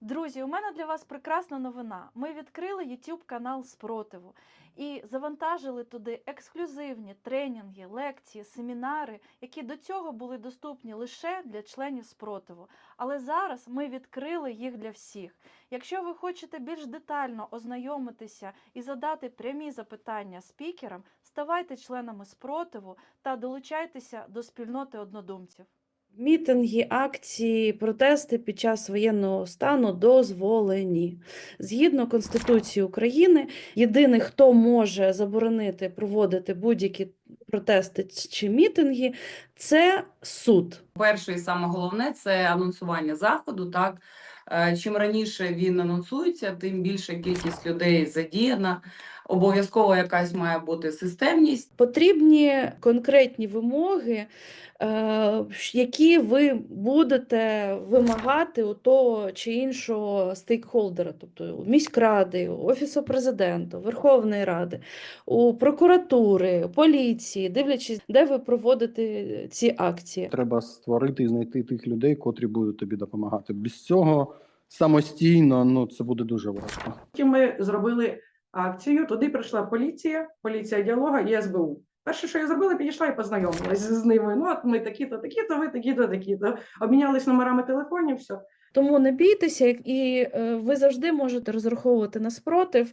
Друзі, у мене для вас прекрасна новина. Ми відкрили YouTube канал спротиву і завантажили туди ексклюзивні тренінги, лекції, семінари, які до цього були доступні лише для членів спротиву. Але зараз ми відкрили їх для всіх. Якщо ви хочете більш детально ознайомитися і задати прямі запитання спікерам, ставайте членами спротиву та долучайтеся до спільноти однодумців. Мітинги, акції, протести під час воєнного стану дозволені. Згідно Конституції України, єдиний, хто може заборонити проводити будь-які протести чи мітинги, це суд. Перше і саме головне це анонсування заходу. Так Е, чим раніше він анонсується, тим більша кількість людей задіяна. Обов'язково якась має бути системність. Потрібні конкретні вимоги, е, які ви будете вимагати у того чи іншого стейкхолдера, тобто у міськради, у Офісу президента, Верховної Ради, у прокуратури, поліції, дивлячись, де ви проводите ці акції. Треба створити і знайти тих людей, котрі будуть тобі допомагати. Без цього самостійно ну це буде дуже важко. Потім ми зробили акцію. Туди прийшла поліція, поліція діалога і СБУ. Перше, що я зробила, підійшла і познайомилася з ними. Ну, от ми такі-то, такі-то, ви такі-то, такі-то. Обмінялись номерами телефонів, все. Тому не бійтеся, і е, ви завжди можете розраховувати на спротив.